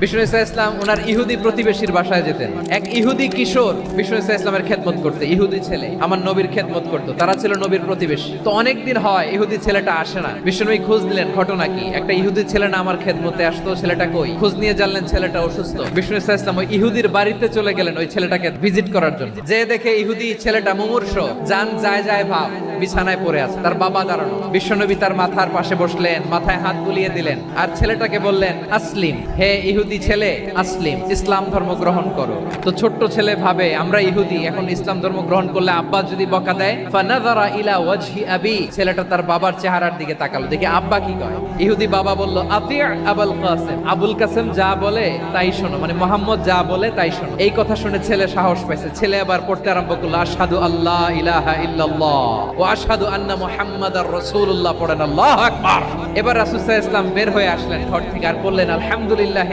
বিষ্ণু ইসা ইসলাম ওনার ইহুদি প্রতিবেশীর বাসায় যেতেন। এক ইহুদি কিশোর বিষ্ণু ইসা ইসলামের খেদমত করতে, ইহুদি ছেলে, আমার নবীর খেদমত করতো। তারা ছিল নবীর প্রতিবেশী। তো অনেক দিন হয় ইহুদি ছেলেটা আসে না। বিষ্ণুনবী খোঁজ নিলেন, ঘটনা কি? একটা ইহুদি ছেলে না আমার খেদমতে আসতো, ছেলেটা কই? খোঁজ নিয়ে জানলেন ছেলেটা অসুস্থ। বিষ্ণু ইসা ইসলাম ওই ইহুদির বাড়িতে চলে গেলেন ওই ছেলেটাকে ভিজিট করার জন্য। যে দেখে ইহুদি ছেলেটা মুমূর্ষ, যান, যায় যায়, ভাব। বিছানায় পড়ে আছে। তার বাবা দাঁড়ানো। বিশ্বনবী তার মাথার পাশে বসলেন, মাথায় হাত বুলিয়ে দিলেন আর ছেলেটাকে বললেন, আসলিম। হে ইহুদি ছেলে, আসলিম। ইসলাম ধর্ম গ্রহণ করো। তো ছোট্ট ছেলে ভাবে, আমরা ইহুদি, এখন ইসলাম ধর্ম গ্রহণ করলে আব্বা যদি বকা দেয়, ফানাযারা ইলা ওয়াজহি আবি। ছেলেটা তার বাবার চেহারার দিকে তাকালো। দেখি আব্বা কি কয়? ইহুদি বাবা বলল, আতি আবুল কাসেম। আবুল কাসেম যা বলে তাই শোনো। মানে মোহাম্মদ যা বলে তাই শোনো। এই কথা শুনে ছেলে সাহস পাইছে। ছেলে আবার পড়তে আরম্ভ করল, আশহাদু আল্লাহ ইলাহা ইল্লাল্লাহ। ওয়া আন্না আন্না মুহাম্মাদার রসুল্লাহ পড়েন আল্লাহ আকবার। এবার রাসূল ইসলাম বের হয়ে আসলেন ঘর থেকে আর বললেন আলহামদুলিল্লাহ